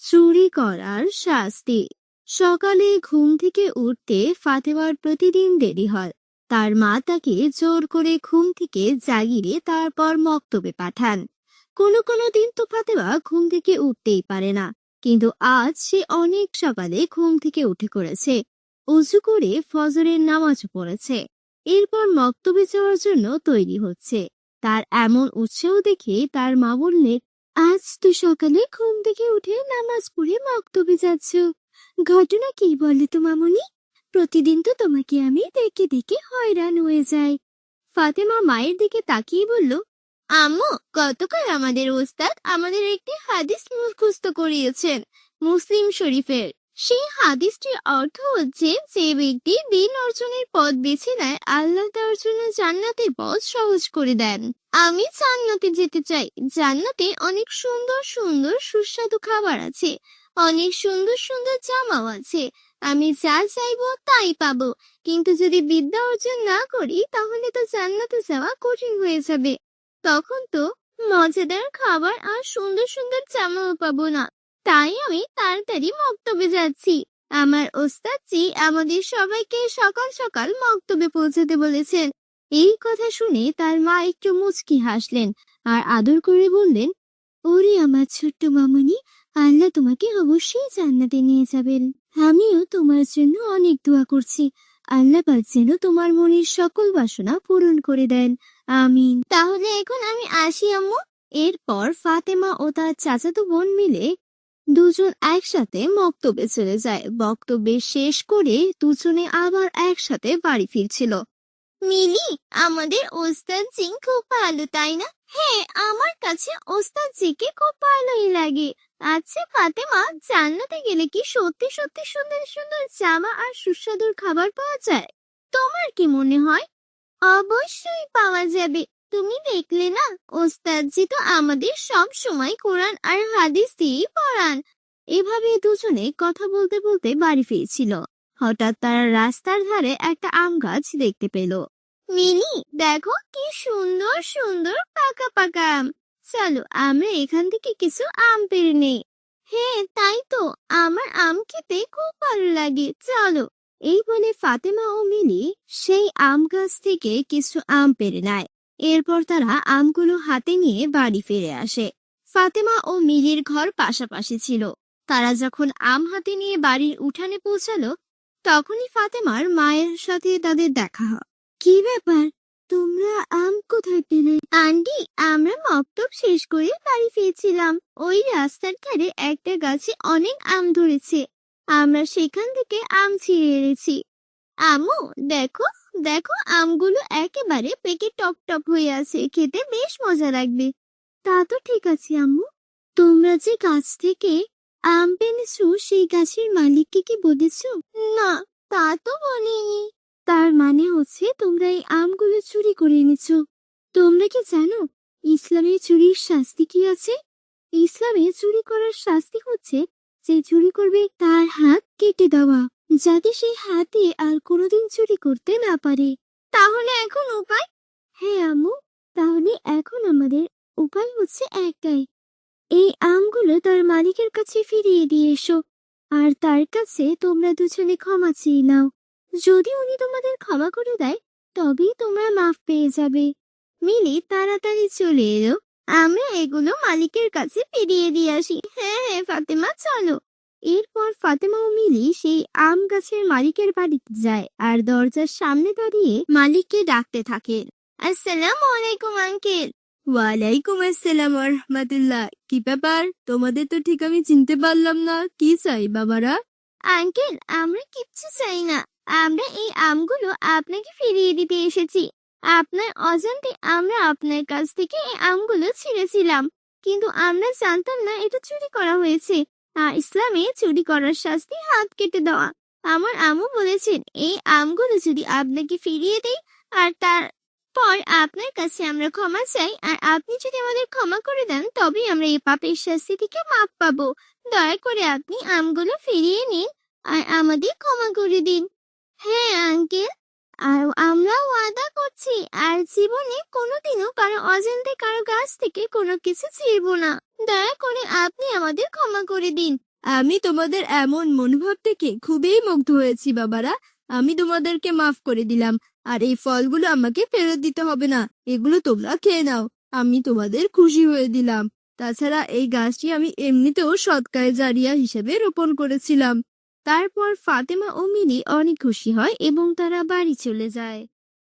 চুরি করার শাস্তি। সকালে ঘুম থেকে উঠতে ফাতেমার প্রতিদিন দেরি হয়। তার মা তাকে জোর করে ঘুম থেকে জাগিয়ে তারপর মক্তবে পাঠান। কোনো কোনো দিন তো ফাতেমা ঘুম থেকে উঠতেই পারে না, কিন্তু আজ সে অনেক সকালে ঘুম থেকে উঠে করেছে উজু করে ফজরের নামাজও পড়েছে। এরপর মক্তবে যাওয়ার জন্য তৈরি হচ্ছে। তার এমন উৎসাহ দেখে তার মা বললেন আজ তো সকালে ঘুম থেকে উঠে নামাজ পড়ে মক্তবে যাচ্ছ। ঘটনা কি বলে তো মামুনি? প্রতিদিন তো তোমাকে আমি দেখে দেখে হয়রান হয়ে যাই। ফাতেমা মায়ের দিকে তাকিয়ে বলল, আম্মু, গতকাল আমাদের ওস্তাদ আমাদের একটি হাদিস মুখস্থ করিয়েছেন, মুসলিম শরীফের। সেই হাদিসটির অর্থ হচ্ছে, যে ব্যক্তি দিন অর্জনের পথ বেছে নেয়, আল্লাহ তার জন্য জান্নাতের পথ সহজ করে দেন। আমি জান্নাতে যেতে চাই। জান্নাতে অনেক সুন্দর সুন্দর, সুস্বাদু খাবার আছে। অনেক সুন্দর সুন্দর জামাও আছে। আমি যা চাইব তাই পাবো। কিন্তু যদি বিদ্যা অর্জন না করি, তাহলে তো জান্নাতে যাওয়া কঠিন হয়ে যাবে। তখন তো মজাদার খাবার আর সুন্দর সুন্দর জামাও পাবো না। তাই আমি তাড়াতাড়ি মক্তবে যাচ্ছি। আমার ওস্তাদজি আমাদের সবাইকে সকাল সকাল মক্তবে পৌঁছাতে বলেছেন। এই কথা শুনে তার মা একটু মুচকি হাসলেন আর আদর করে বললেন, ওরে আমার ছোট্ট মামুনি, আল্লাহ তোমাকে অবশ্যই জান্নাতে নিয়ে যাবেন। আমিও তোমার জন্য অনেক দোয়া করছি। আল্লাহ যেন তোমার মনের সকল বাসনা পূরণ করে দেন। আমিন। তাহলে এখন আমি আসি, আম্মু। এরপর ফাতেমা ও তার চাচাতো বোন মিলে দুজন একসাথে মক্তবে চলে যায়। বক্তব্য শেষ করে দুজনে আবার একসাথে বাড়ি ফিরছিল। মিলি, আমাদের ওস্তাদ জি খুব ভালো, তাই না? হ্যাঁ আমার কাছে ওস্তাদ জিকে খুব ভালোই লাগে। আচ্ছা ফাতেমা, জান্নাতে গেলে কি সত্যি সত্যি সুন্দর সুন্দর জামা আর সুস্বাদুর খাবার পাওয়া যায়? তোমার কি মনে হয়? অবশ্যই পাওয়া যাবে। তুমি দেখলে না, ওস্তাদজি তো আমাদের সব সময় কোরআন আর হাদিস দিয়েই পড়ান। এভাবে দুজনে কথা বলতে বলতে বাড়ি ফিরছিল। হঠাৎ তারা রাস্তার ধারে একটা আম গাছ দেখতে পেল। মিনি, দেখো কি সুন্দর সুন্দর পাকা পাকা আম। চলো, আমরা এখান থেকে কিছু আম পেরে নেই। হ্যাঁ তাই তো, আমার আম খেতে খুব ভালো লাগে। চলো। এই বলে ফাতেমা ও মিলি সেই আম গাছ থেকে কিছু আম পেরে নেয়। এরপর তারা আমগুলো হাতে নিয়ে বাড়ি ফিরে আসে। ফাতেমা ও মিলির ঘর পাশাপাশি ছিল। তারা যখন আম হাতে নিয়ে বাড়ির উঠানে পৌঁছালো, তখনই ফাতেমার মায়ের সাথে তাদের দেখা হয়। কি ব্যাপার? তোমরা আম কোথায় পেলে? আন্টি, আমরা মক্তব শেষ করে বাড়ি ফিরছিলাম। ওই রাস্তার ধারে একটা গাছে অনেক আম ধরেছে। আমরা সেখান থেকে আম ছিঁড়ে এনেছি। আম্মু দেখো দেখো আমগুলো একেবারে পেকে টপ টপ হয়ে আছে, খেতে বেশ মজা লাগবে। তা তো ঠিক আছে আম্মু। তোমরা যে গাছ থেকে আম পেনেছো সেই গাছের মালিককে কি বলেছ? না, তা তো বলিনি। তার মানে হচ্ছে তোমরা এই আমগুলো চুরি করে এনেছো। তোমরা কি জানো, ইসলামে চুরির শাস্তি কি আছে? ইসলামে চুরি করার শাস্তি হচ্ছে যে চুরি করবে তার হাত কেটে দেওয়া। যাতে সেই হাতে আর কোনোদিন চুরি করতে না পারে, তাহলে এখন উপায়? হ্যাঁ আম্মু, তাহলে এখন আমাদের উপায় হচ্ছে একটাই। এই আমগুলো তার মালিকের কাছে ফিরিয়ে দিয়ে এসো, আর তার কাছে তোমরা দুজনে ক্ষমা চেয়ে নাও। যদি উনি তোমাদের ক্ষমা করে দেয়, তবেই তোমরা মাফ পেয়ে যাবে। মিলি তাড়াতাড়ি চলে এলো। আমরা এগুলো মালিকের কাছে ফিরিয়ে দিয়ে আসি। হ্যাঁ হ্যাঁ ফাতেমা, চলো। এরপর ফাতেমা ও মিলি সেই আম গাছের মালিকের বাড়িতে যায় আর দরজার সামনে দাঁড়িয়ে মালিককে ডাকতে থাকে। আসসালাম আলাইকুম, আঙ্কেল। ওয়ালাইকুম আসসালাম রহমতুল্লাহ কি ব্যাপার? তোমাদের তো ঠিক আমি চিনতে পারলাম না। কি চাই, বাবারা? আঙ্কেল, আমরা কিচ্ছু চাই না। আমরা এই আমগুলো আপনাকে ফিরিয়ে দিতে এসেছি। আপনার অজান্তে আমরা আপনার কাছ থেকে এই আমগুলো ছিঁড়েছিলাম। কিন্তু আমরা জানতাম না এটা চুরি করা হয়েছে। ইসলামে চুরি করার শাস্তি হাত কেটে দেওয়া। আমার আমু বলেছেন, এই আমগুলো যদি আপনাকে ফিরিয়ে দেই, আর তার পর আপনার কাছে আমরা ক্ষমা চাই, আর আপনি যদি আমাদের ক্ষমা করে দেন, তবেই আমরা এই পাপের শাস্তি থেকে মাপ পাবো। দয়া করে আপনি আমগুলো ফিরিয়ে নিন, আর আমাদের ক্ষমা করে দিন। হ্যাঁ আঙ্কেল। আর আমরা ওয়াদা আর জীবনে কোনোদিনও কারও অজান্তে কারও গাছ থেকে কোনো কিছু ছিড়বো না। দয়া করে আপনি আমাদের ক্ষমা করে দিন। আমি তোমাদের এমন মনোভাব থেকে খুবই মুগ্ধ হয়েছি, বাবারা। আমি তোমাদেরকে মাফ করে দিলাম। আর এই ফলগুলো আমাকে ফেরত দিতে হবে না। এগুলো তোমরা খেয়ে নাও। আমি তোমাদের খুশি হয়ে দিলাম। তাছাড়া এই গাছটি আমি এমনিতেও সৎকায় জারিয়া হিসেবে রোপণ করেছিলাম। তারপর ফাতেমা ও মিলি অনেক খুশি হয় এবং তারা বাড়ি চলে যায়।